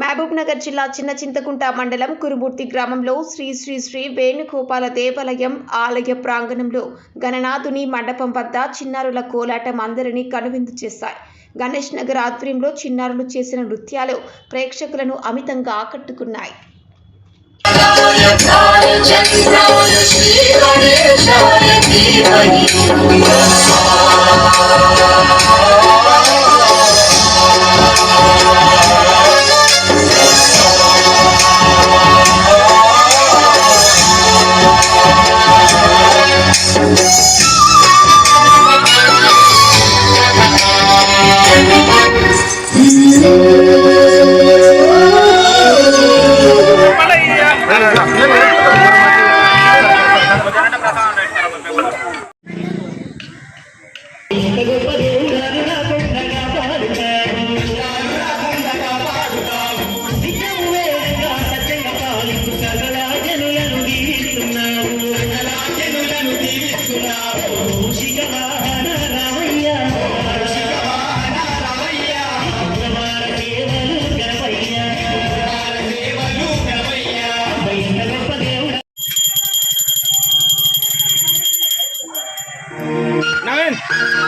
మహబూబ్నగర్ జిల్లా చిన్న చింతకుంట మండలం కురుమూర్తి గ్రామంలో శ్రీ శ్రీ శ్రీ వేణుగోపాల దేవాలయం ఆలయ ప్రాంగణంలో గణనాథుని మండపం వద్ద చిన్నారుల కోలాటం అందరినీ కనువిందు చేశాయి గణేష్ నగర్ ఆధ్వర్యంలో చిన్నారులు చేసిన నృత్యాలు ప్రేక్షకులను అమితంగా ఆకట్టుకున్నాయి శ్రీ Amen.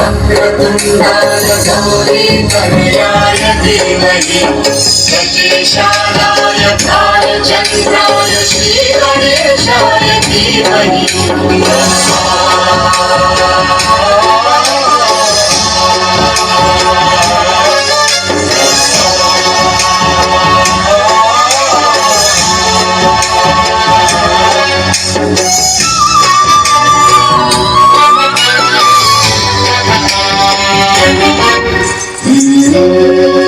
भद्रतुण्डालगौरी कन्याय धीमहि सकेशानाय भारचन्द्राय श्रीगणेशाय धीमहि Deus.